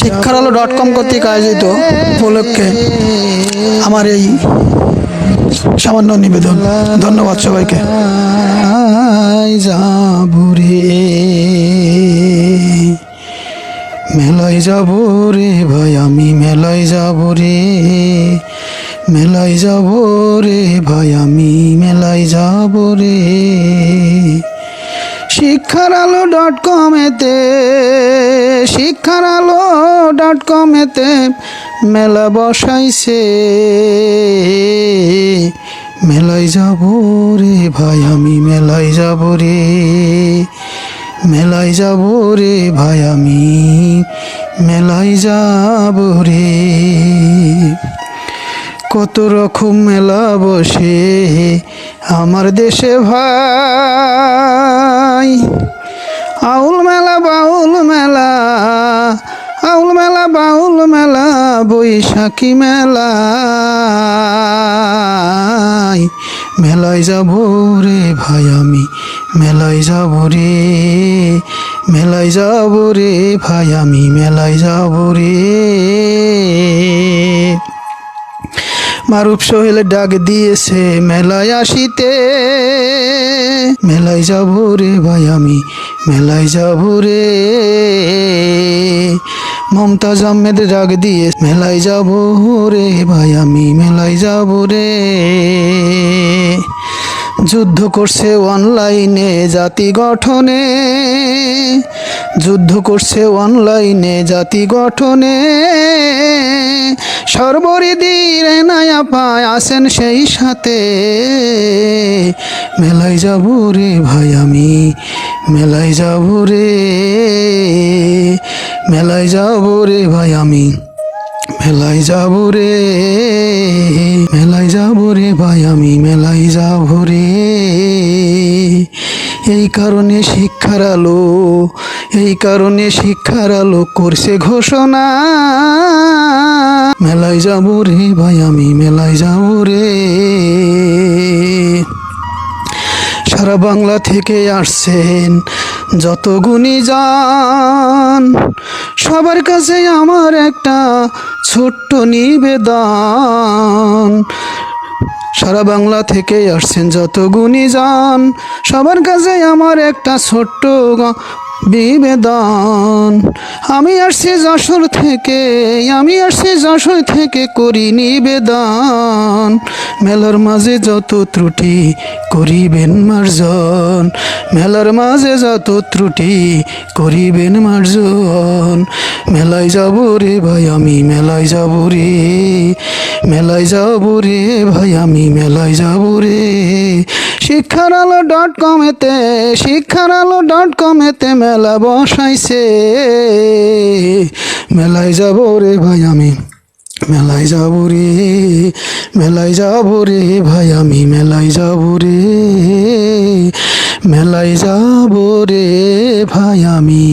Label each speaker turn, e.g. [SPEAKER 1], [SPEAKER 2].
[SPEAKER 1] শিক্ষার আলো dot com কর্তৃক আয়োজিত উপলক্ষে আমার এই সামান্য নিবেদন। ধন্যবাদ সবাইকে। যাবুরে মেলায় যাব রে ভাই, আমি মেলায় যাব রে মেলায় যাব রে ভাই, আমি মেলায় যাব রে শিক্ষার আলো ডট কমেতে শিক্ষার আলো ডট কমেতে মেলা বসাইছে। মেলায় যাব রে ভাই, আমি মেলায় যাব রে। মেলায় যাব রে ভাই, আমি মেলায় যাব রে। কত রকম মেলা বসে আমার দেশে ভাই। আউল মেলা, বাউল মেলা, আউল মেলা, বাউল মেলা, বৈশাখী মেলা। মেলায় যাব রে ভাই আমি, মেলায় যাব রে, মেলায় যাব রে ভাই আমি, মেলায় যাব রে। মারুপ সোহেল ডাক দিয়েছে, মেলায় আসিতে, মেলায় যাব রে ভাই আমি, মেলায় যাব রে। মমতাজ আহমেদ ডাক দিয়ে, মেলায় যাব রে ভাই আমি, মেলায় যাব রে। যুদ্ধ করছে অনলাইনে জাতি গঠনে, যুদ্ধ করছে অনলাইনে জাতি গঠনে। সর্বরিদির নায়া পায় আসেন সেই সাথে। মেলায় যাব রে ভাই আমি, মেলায় যাব রে, মেলায় যাব রে ভাই আমি মেলাই যাব রে, মেলায় যাব রে ভাই আমি, মেলায় যাব রে। এই কারণে শিক্ষার আলো এই কারণে শিক্ষার আলো করছে ঘোষণা। মেলায় যাব রে ভাই, আমি মেলায় যাব রে। সারা বাংলা থেকে আসছেন যত গুণী যান সবার কাছে আমার একটা ছোট্ট নিবেদন। সারা বাংলা থেকে আসছেন যত গুণী যান সবার কাছে আমার একটা ছোট্ট বিবেদন। আমি আসছি যশোর থেকে, আমি আসছি যশোর থেকে করি নিবেদন। মেলার মাঝে যত ত্রুটি করিবেন মার্জন। মেলার মাঝে যত ত্রুটি করিবেন মার্জন। মেলায় যাব রে ভাই আমি, মেলায় যাব রে। মেলায় যাব রে ভাই আমি, মেলায় যাব রে। শিক্ষার আলো ডট কমেতে শিক্ষার আলো ডট কমেতে মেলা বসাইছে। মেলায় যাব রে ভাই আমি, মেলায় যাব রে, মেলায় যাব রে ভাই আমি, মেলায় যাব রে, মেলায় যাব রে ভাই আমি।